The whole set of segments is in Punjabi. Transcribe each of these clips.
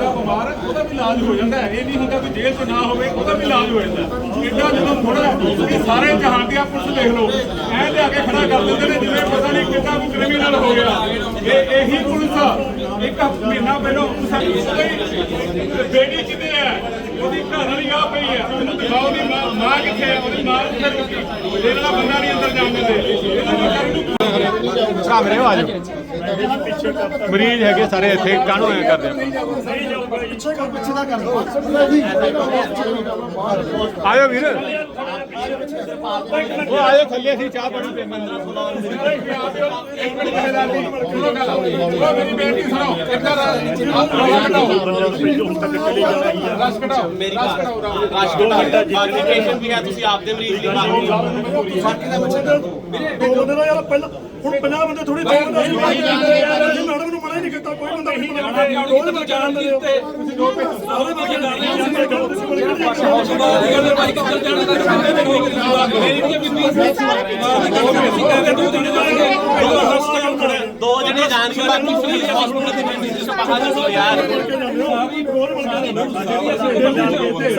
ਬੰਦਾ ਬਿਮਾਰ ਹੈ ਉਹਦਾ ਵੀ ਇਲਾਜ ਹੋ ਜਾਂਦਾ ਹੈ ਇਹ ਨਹੀਂ ਹੁੰਦਾ ਕਿ ਜੇਲ੍ਹ 'ਚ ਨਾ ਹੋਵੇ ਉਹਦਾ ਵੀ ਇਲਾਜ ਹੋ ਜਾਂਦਾ ਕਿੱਦਾਂ ਜਦੋਂ ਥੋੜਾ ਇਹ ਸਾਰੇ ਜਹਾਨ ਦੀ ਆ ਪੁਲਿਸ ਦੇਖ ਲਓ ਐ ਲਿਆ ਕੇ ਖੜਾ ਕਰ ਦਿੰਦੇ ਨੇ ਜਿਵੇਂ ਪਤਾ ਨਹੀਂ ਕਿੱਦਾਂ ਕੋਈ ਕ੍ਰਿਮੀਨਲ ਹੋ ਗਿਆ ਇਹ ਇਹੀ ਪੁਲਿਸ ਆ ਇੱਕ ਮਹੀਨਾ ਪਹਿਲਾਂ ਸਾਡੀ ਬੇਟੀ ਕਿਤੇ ਹੈ ਉਹਦੀ ਘਰ ਵਾਲੀ ਆ ਪਈ ਹੈ ਉਹਨੂੰ ਦਿਖਾਓ ਦੀ ਮਾਂ ਮਾਂ ਕਿੱਥੇ ਹੈ ਉਹਦੀ ਮਾਂ ਕਿੱਥੇ ਰੁਕੀ ਜਿਹੜਾ ਦਾ ਬੰਦਾ ਨਹੀਂ ਅੰਦਰ ਜਾਣ ਦਿੰਦੇ ਇਹਨਾਂ ਨੂੰ ਕਰਨ ਨੂੰ ਸਾਹਮਣੇ ਆ ਜਾਓ ਮਰੀਜ਼ ਹੈਗੇ ਸਾਰੇ ਇੱਥੇ ਕਾਹਨੂੰ ਐ ਕਰਦੇ ਆ ਆਇਓ ਵੀਰ। ਉਹ ਆਇਓ ਥੱਲੇ ਅਸੀਂ ਚਾਹ ਪਾਣੀ ਪੀਂਦੇ ਮੇਰੀ ਬੇਟੀ ਸੁਣੋ ਇੱਧਰ ਰਸ ਘਟਾਓ ਮੇਰੀ ਬਾਤ ਐਜੂਕੇਸ਼ਨ ਵੀ ਹੈ ਤੁਸੀਂ ਆਪਦੇ ਮਰੀਜ਼ ਦੀ ਬਾਤ ਦੋ ਬੰਦੇ ਦਾ ਯਾਰ ਪਹਿਲਾਂ ਹੁਣ 50 ਬੰਦੇ ਥੋੜੀ ਦੋ ਬੰਦੇ ਸੀ ਜੀ ਮੈਡਮ ਨੂੰ ਮਨਾ ਹੀ ਨਹੀਂ ਕੀਤਾ ਕੋਈ ਬੰਦਾ ਨਹੀਂ ਮਨਾ ਉਹਦੇ ਨਾਲ ਜਾਣ ਦੇ ਤੁਸੀਂ ਦੋ ਪੈਸੇ ਉਹਦੇ ਨਾਲ ਜਾਣ ਦੇ ਗੱਲ ਤੁਸੀਂ ਬੜੀ ਦੋ ਜਣੇ ਜਾਣਗੇ ਬਾਕੀ ਫ੍ਰੀ ਹਸਪੀਟਲ ਦੇ ਵਿੱਚ ਬਾਹਰ ਦੱਸੋ ਯਾਰ ਬਾਕੀ ਨੂੰ ਭੇਜ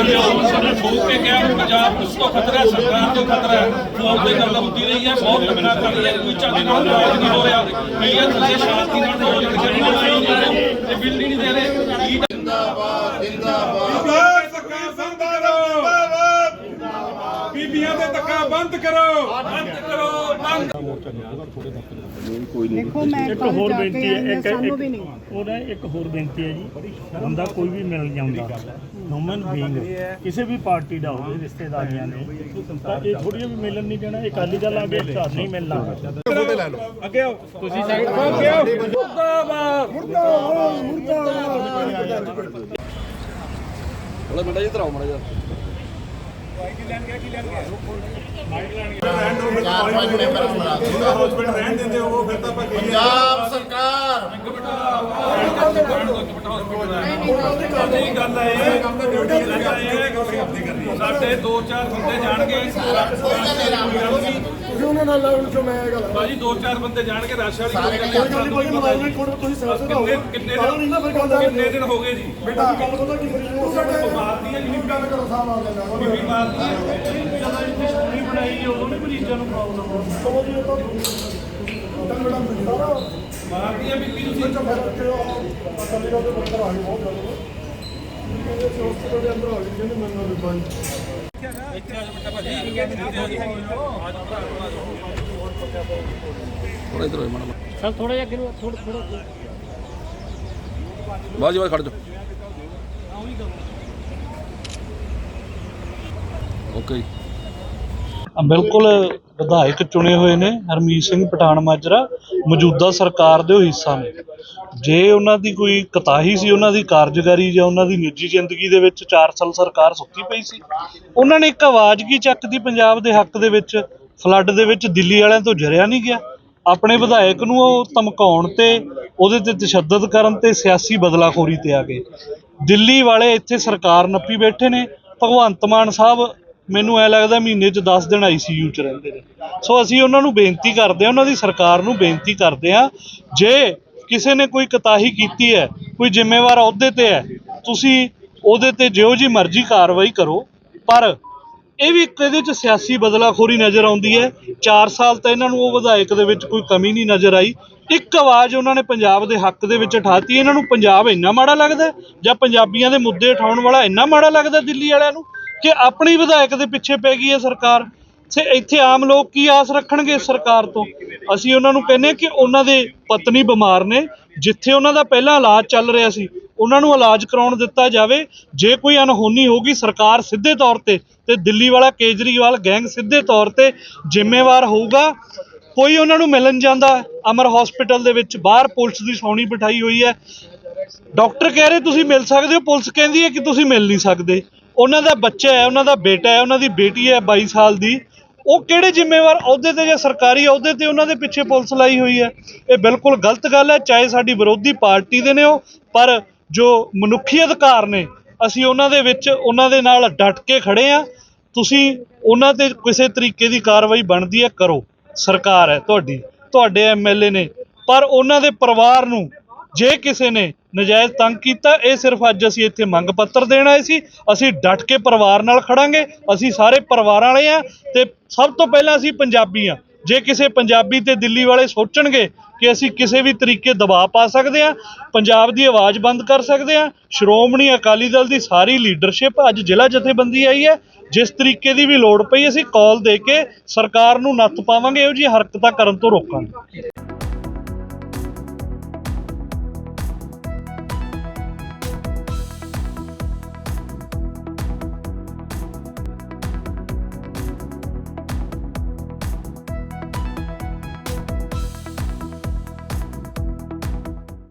ਦਿਓ ਪੰਜਾਬ ਉਸ ਤੋਂ ਖਤਰਾ ਸਰਕਾਰ ਤੋਂ ਖਤਰਾ ਹੈ। ਫੌਜ ਦੇ ਗੱਲ ਹੁੰਦੀ ਰਹੀ ਹੈ ਬਹੁਤ ਲੰਮਾ ਕਰ ਲਿਆ ਕੋਈ ਚੱਲ ਨਾਲ ਨਹੀਂ ਹੋ ਰਿਹਾ ਮੀਆਂ ਥੱਲੇ ਸ਼ਾਂਤੀ ਨਾਲ ਹੋ ਜਿਹੜੀ ਲੜਾਈ ਨਹੀਂ ਰਹੇ ਤੇ ਬਿੱਲ ਨਹੀਂ ਦੇ ਰਹੇ ਕੀ ਬੀਬੀਆਂ ਦੇ ਧੱਕਾ ਬੰਦ ਕਰੋ ਬੰਦ ਕਰੋ ਬੰਦ ਦੇਖੋ ਮੈਂ ਇੱਕ ਹੋਰ ਜਾ ਬੇਨਤੀ ਹੈ ਇੱਕ ਸਾਨੂੰ ਵੀ ਨਹੀਂ। ਉਹਦਾ ਇੱਕ ਹੋਰ ਬੇਨਤੀ ਹੈ ਜੀ ਬੰਦਾ ਕੋਈ ਵੀ ਮਿਲ ਜਾਂਦਾ ਹਿਊਮਨ ਬੀਇੰਗ ਕਿਸੇ ਵੀ ਪਾਰਟੀ ਦਾ ਹੋਵੇ ਰਿਸ਼ਤੇਦਾਰੀਆਂ ਨੇ ਤਾਂ ਇਹ ਥੋੜੀਆਂ ਵੀ ਮਿਲਣ ਨਹੀਂ ਦੇਣਾ ਇਹ ਅਕਾਲੀ ਦਲ ਆ ਕੇ ਘਰ ਨਹੀਂ ਮਿਲਣਾ। ਅੱਗੇ ਆਓ। ਤੁਸੀਂ ਸਾਈਡ ਤੋਂ ਅੱਗੇ ਆਓ। ਪੰਜਾਬ ਸਰਕਾਰ। ਨਹੀਂ ਗੱਲ ਹੈ ਇਹ ਕੰਮ ਤਾਂ ਡਿਊਟੀ ਹੈ ਸਾਡੇ ਦੋ ਚਾਰ ਬੰਦੇ ਜਾਣਗੇ। ਤੁਸੀਂ ਉਹਨਾਂ ਨਾਲ ਲਾਉਣ ਚੋਂ ਮੈਂ ਇਹ ਗੱਲ ਬਾਜੀ ਦੋ ਚਾਰ ਬੰਦੇ ਜਾਣਗੇ ਰਸ਼ ਵਾਲੀ ਸਾਰੇ ਕੋਈ ਗੱਲ ਨਹੀਂ। ਕੋਲ ਤੁਸੀਂ ਸਾਰਾ ਫਿਰ ਗੱਲ ਕਿੰਨੇ ਦਿਨ ਹੋ ਗਏ ਜੀ? ਬੇਟਾ ਗੱਲ ਪਤਾ ਕੀ ਮਰੀਜ਼ ਨੂੰ ਸਾਡੇ ਮਾਰਦੀ ਹੈ ਜੀ ਗੱਲ ਕਰੋ ਸਾਹ ਮਾਰ ਲੈਣਾ ਬੀਬੀ ਮਾਰਦੀ ਹੈ। ਨਹੀਂ ਬਣਾਈ ਉਦੋਂ ਨਹੀਂ ਮਰੀਜ਼ਾਂ ਨੂੰ ਪ੍ਰੋਬਲਮ ਹੋ ਸਮਝ ਲਿਓ ਤਾਂ ਮੈਡਮ ਸਾਰਾ। ਮਾਰਦੀ ਹੈ ਬੀਬੀ ਤੁਸੀਂ। ਬੱਚਾ ਫਿਰ ਕੇ ਉਹ ਅਕਾਲੀ ਦਲ ਦੇ ਬੰਦਰ ਆ ਗਏ ਬਹੁਤ ਜ਼ਿਆਦਾ। ਕਹਿੰਦੇ ਸੀ ਹਸਪੀਟਲ ਦੇ ਅੰਦਰ ਆ ਗਏ ਕਹਿੰਦੇ ਮੈਨੂੰ ਵੀ ਬਾਈ ਬਾਜੀ ਬਾਜੀ ਖੜ ਜਾ ਓਕੇ ਬਿਲਕੁਲ ਵਿਧਾਇਕ ਚੁਣੇ ਹੋਏ ਨੇ, ਹਰਮੀਤ ਸਿੰਘ ਪਠਾਨ ਮਾਜਰਾ, ਮੌਜੂਦਾ ਸਰਕਾਰ ਦੇ ਉਹ ਹਿੱਸਾ ਨੇ। ਜੇ ਉਹਨਾਂ ਦੀ ਕੋਈ ਕਤਾਹੀ ਸੀ, ਉਹਨਾਂ ਦੀ ਕਾਰਜਕਾਰੀ ਜਾਂ ਉਹਨਾਂ ਦੀ ਨਿੱਜੀ ਜ਼ਿੰਦਗੀ ਦੇ ਵਿੱਚ 4 ਸਾਲ ਸਰਕਾਰ ਸੁੱਤੀ ਪਈ ਸੀ, ਉਹਨਾਂ ਨੇ ਇੱਕ ਆਵਾਜ਼ ਕੀ ਚੱਕਦੀ ਪੰਜਾਬ ਦੇ ਹੱਕ ਦੇ ਵਿੱਚ? ਫਲੱਡ ਦੇ ਵਿੱਚ ਦਿੱਲੀ ਵਾਲਿਆਂ ਤੋਂ ਜਰਿਆ ਨਹੀਂ ਗਿਆ। ਆਪਣੇ ਵਿਧਾਇਕ ਨੂੰ ਉਹ ਧਮਕਾਉਣ ਤੇ, ਉਹਦੇ ਤੇ ਤਸ਼ੱਦਦ ਕਰਨ ਤੇ ਸਿਆਸੀ ਬਦਲਾਖੋਰੀ ਤੇ ਆ ਗਏ। ਦਿੱਲੀ ਵਾਲੇ ਇੱਥੇ ਸਰਕਾਰ ਨੱਪੀ ਬੈਠੇ ਨੇ, ਭਗਵੰਤ ਮਾਨ ਸਾਹਿਬ ਮੈਨੂੰ ਐ ਲੱਗਦਾ ਮਹੀਨੇ 'ਚ 10 ਦਿਨ ਆਈਸੀਯੂ 'ਚ ਰਹਿੰਦੇ ਨੇ। ਸੋ ਅਸੀਂ ਉਹਨਾਂ ਨੂੰ ਬੇਨਤੀ ਕਰਦੇ ਹਾਂ, ਉਹਨਾਂ ਦੀ ਸਰਕਾਰ ਨੂੰ ਬੇਨਤੀ ਕਰਦੇ ਹਾਂ, ਜੇ ਕਿਸੇ ਨੇ ਕੋਈ ਕਤਾਹੀ ਕੀਤੀ ਹੈ, ਕੋਈ ਜ਼ਿੰਮੇਵਾਰ ਅਹੁਦੇ ਤੇ ਹੈ, ਤੁਸੀਂ ਉਹਦੇ ਤੇ ਜਿਹੋ ਜੀ ਮਰਜ਼ੀ ਕਾਰਵਾਈ ਕਰੋ, ਪਰ ਇਹ ਵੀ ਇੱਕ ਇਹਦੇ 'ਚ ਸਿਆਸੀ ਬਦਲਾਖੋਰੀ ਨਜ਼ਰ ਆਉਂਦੀ ਹੈ। 4 ਸਾਲ ਤਾਂ ਇਹਨਾਂ ਨੂੰ ਉਹ ਵਿਧਾਇਕ ਦੇ ਵਿੱਚ ਕੋਈ ਕਮੀ ਨਹੀਂ ਨਜ਼ਰ ਆਈ। ਇੱਕ ਆਵਾਜ਼ ਉਹਨਾਂ ਨੇ ਪੰਜਾਬ ਦੇ ਹੱਕ ਦੇ ਵਿੱਚ ਉਠਾਤੀ, ਇਹਨਾਂ ਨੂੰ ਪੰਜਾਬ ਇੰਨਾ ਮਾੜਾ ਲੱਗਦਾ ਜਾਂ ਪੰਜਾਬੀਆਂ ਦੇ ਮੁੱਦੇ ਉਠਾਉਣ ਵਾਲਾ ਇੰਨਾ ਮਾੜਾ ਲੱਗਦਾ ਦਿੱਲੀ ਵਾਲਿਆਂ ਨੂੰ? ਕਿ ਆਪਣੀ ਵਿਧਾਇਕ ਦੇ ਪਿੱਛੇ ਪੈ ਗਈ ਹੈ ਸਰਕਾਰ। ਤੇ ਇੱਥੇ ਆਮ ਲੋਕ ਕੀ ਆਸ ਰੱਖਣਗੇ ਸਰਕਾਰ ਤੋਂ? ਅਸੀਂ ਉਹਨਾਂ ਨੂੰ ਕਹਿੰਦੇ ਹਾਂ ਕਿ ਉਹਨਾਂ ਦੇ ਪਤਨੀ ਬਿਮਾਰ ਨੇ, ਜਿੱਥੇ ਉਹਨਾਂ ਦਾ ਪਹਿਲਾਂ ਇਲਾਜ ਚੱਲ ਰਿਹਾ ਸੀ, ਉਹਨਾਂ ਨੂੰ ਇਲਾਜ ਕਰਾਉਣ ਦਿੱਤਾ ਜਾਵੇ। ਜੇ ਕੋਈ ਅਨਹੋਨੀ ਹੋਗੀ ਸਰਕਾਰ ਸਿੱਧੇ ਤੌਰ ਤੇ ਤੇ ਦਿੱਲੀ ਵਾਲਾ ਕੇਜਰੀਵਾਲ ਗੈਂਗ ਸਿੱਧੇ ਤੌਰ ਤੇ ਜ਼ਿੰਮੇਵਾਰ ਹੋਊਗਾ। ਕੋਈ ਉਹਨਾਂ ਨੂੰ ਮਿਲਣ ਜਾਂਦਾ, ਅਮਰ ਹਸਪੀਟਲ ਦੇ ਵਿੱਚ ਬਾਹਰ ਪੁਲਿਸ ਦੀ ਸੌਣੀ ਬਿਠਾਈ ਹੋਈ ਹੈ। ਡਾਕਟਰ ਕਹਿ ਰਹੇ, ਤੁਸੀਂ ਮਿਲ ਸਕਦੇ ਹੋ? ਪੁਲਿਸ ਕਹਿੰਦੀ ਹੈ ਕਿ ਤੁਸੀਂ ਮਿਲ ਨਹੀਂ ਸਕਦੇ। ਉਹਨਾਂ ਦਾ ਬੱਚਾ ਹੈ, ਉਹਨਾਂ ਦਾ ਬੇਟਾ ਹੈ, ਉਹਨਾਂ ਦੀ ਬੇਟੀ ਹੈ 22 ਸਾਲ ਦੀ, ਉਹ ਕਿਹੜੇ ਜ਼ਿੰਮੇਵਾਰ ਅਹੁਦੇ ਤੇ ਜਾਂ ਸਰਕਾਰੀ ਅਹੁਦੇ ਤੇ ਉਹਨਾਂ ਦੇ ਪਿੱਛੇ ਪੁਲਿਸ ਲਾਈ ਹੋਈ ਹੈ। ਇਹ ਬਿਲਕੁਲ ਗਲਤ ਗੱਲ ਹੈ, ਚਾਹੇ ਸਾਡੀ ਵਿਰੋਧੀ ਪਾਰਟੀ ਦੇ ਨੇ ਉਹ, ਪਰ ਜੋ ਮਨੁੱਖੀ ਅਧਿਕਾਰ ਨੇ, ਅਸੀਂ ਉਹਨਾਂ ਦੇ ਵਿੱਚ, ਉਹਨਾਂ ਦੇ ਨਾਲ ਡਟ ਕੇ ਖੜੇ ਆ ਤੁਸੀਂ ਉਹਨਾਂ ਤੇ ਕਿਸੇ ਤਰੀਕੇ ਦੀ ਕਾਰਵਾਈ ਬਣਦੀ ਹੈ, ਕਰੋ। ਸਰਕਾਰ ਹੈ ਤੁਹਾਡੀ, ਤੁਹਾਡੇ ਐਮਐਲਏ ਨੇ। ਪਰ ਉਹਨਾਂ ਦੇ ਪਰਿਵਾਰ ਨੂੰ, ਜੇ ਕਿਸੇ ਨੇ ਨਜਾਇਜ਼ ਤੰਗ ਕੀਤਾ। ਇਹ ਸਿਰਫ ਅੱਜ ਅਸੀਂ ਇੱਥੇ ਮੰਗ ਪੱਤਰ ਦੇਣ ਆਏ ਸੀ। ਅਸੀਂ ਡਟ ਕੇ ਪਰਿਵਾਰ ਨਾਲ ਖੜਾਂਗੇ। ਅਸੀਂ ਸਾਰੇ ਪਰਿਵਾਰਾਂ ਵਾਲੇ ਆ ਤੇ ਸਭ ਤੋਂ ਪਹਿਲਾਂ ਅਸੀਂ ਪੰਜਾਬੀ ਆ। ਜੇ ਕਿਸੇ ਪੰਜਾਬੀ ਤੇ ਦਿੱਲੀ ਵਾਲੇ ਸੋਚਣਗੇ ਕਿ ਅਸੀਂ ਕਿਸੇ ਵੀ ਤਰੀਕੇ ਦਬਾਅ ਪਾ ਸਕਦੇ ਆ, ਪੰਜਾਬ ਦੀ ਆਵਾਜ਼ ਬੰਦ ਕਰ ਸਕਦੇ ਆ, ਸ਼੍ਰੋਮਣੀ ਅਕਾਲੀ ਦਲ ਦੀ ਸਾਰੀ ਲੀਡਰਸ਼ਿਪ ਅੱਜ ਜ਼ਿਲ੍ਹਾ ਜਥੇਬੰਦੀ ਆਈ ਹੈ। ਜਿਸ ਤਰੀਕੇ ਦੀ ਵੀ ਲੋੜ ਪਈ, ਅਸੀਂ ਕਾਲ ਦੇ ਕੇ ਸਰਕਾਰ ਨੂੰ ਨੱਥ ਪਾਵਾਂਗੇ, ਇਹੋ ਜਿਹੀ ਹਰਕਤਾਂ ਕਰਨ ਤੋਂ ਰੋਕਾਂਗੇ।